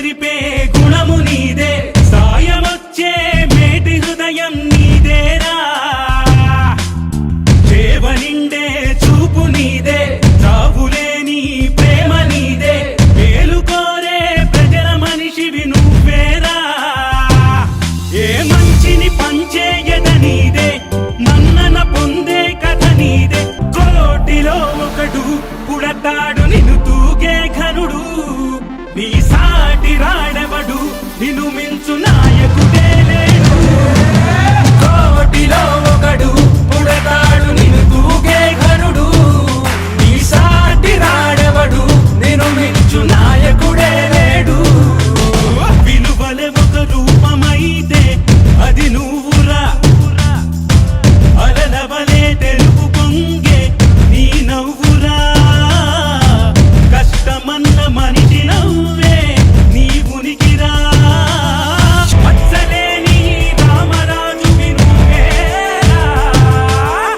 తెరిపే గుణము నీదే. సాయమొచ్చే మేటి హృదయం నీదేరా. దేవ నిండే చూపు నీదే. చావులేని ప్రేమ నీదే. మేలుకోరే ప్రజల మనిషివి నువ్వేరా. ఏ మంచిని పంచేయద నీదే. నన్నన పొందే కథ నీదే. కోటిలో ఒకడు పుడతాడు నిన్ను తూగే ఘనుడు.